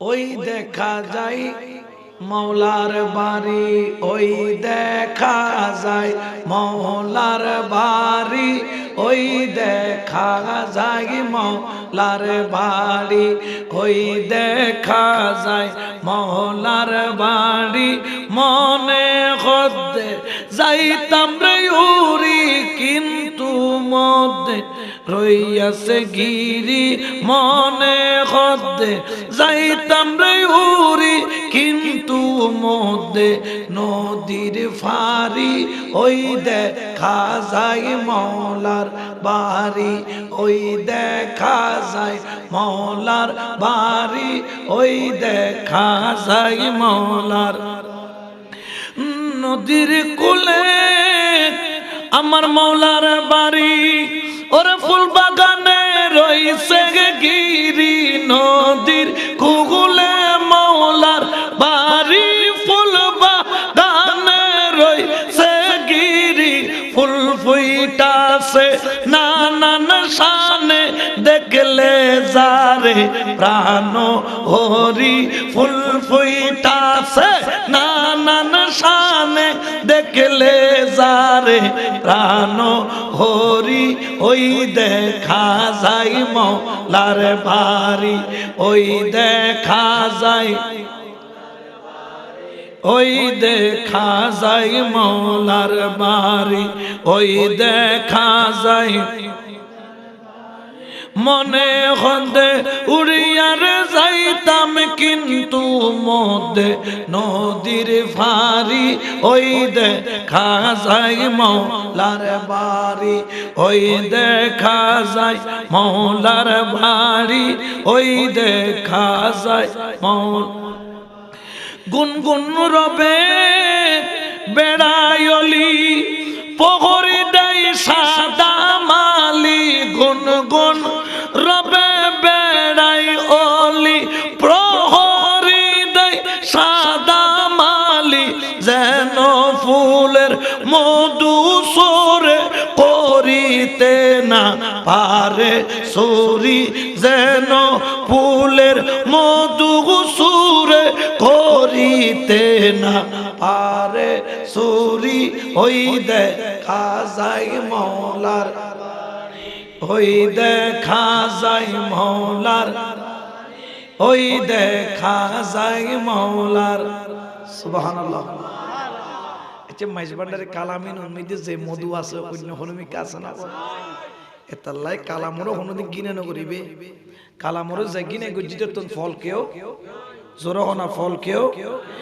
ওই দেখা যায় মৌলার বাড়ি, ওই দেখা যায় মৌলার বাড়ি, ওই দেখা যায় মৌলার বাড়ি, ওই দেখা যায় মৌলার বাড়ি। মনে হতে যাইতাম রে উরি কিন্তু মধ্যে রইয়াছে গিরি, মনে হদ্দে। যাইতাম রে উরি, কিন্তু মধ্যে নদীর ফারি ওই দেখা যায় মৌলার বাড়ি, ওই দেখা যায় মৌলার বাড়ি। ওই দেখা যায় মৌলার নদীর কুলে আমার মৌলার বাড়ি। ওরে ফুল ফুইটাছে না না শানে দেখলে যারে প্রাণ হরি ফুল ফুইটাছে। না না শানে দেখলে যারে প্রাণ হরি। ওই দেখা যাই মৌলার বাড়ি, ওই দেখা যায় ওই দেখা যায় মৌলার বাড়ি, ওই দেখা যায় মনে হদে উড়িয়ার যাইতাম কিন্তু মধ্যে নদীর ফারি ওই দেখা যায় মৌলার বাড়ি, ওই দেখা যায় মৌলার বাড়ি, ওই দেখা যায় মৌল গুনগুন রবে, বেড়ায়লি, পহরি দেয় সাদা মালি। গুনগুন রবে বেড়াই অলি প্রহরি দেয় সাদা মালি। যেন ফুলের মধু সরে করিতে না পারে সরি। যেন ফুলের মধু সুরে করিতে না পারে সুরি ওই দেখা যায় মৌলার ওই দেখা যায় মৌলার ওই দেখা যায় মৌলার। সুবহানাল্লাহ। কালামিন যে মধু আছে আছে না? যে গজিত ফল কেউ জোরহনা ফল কেউ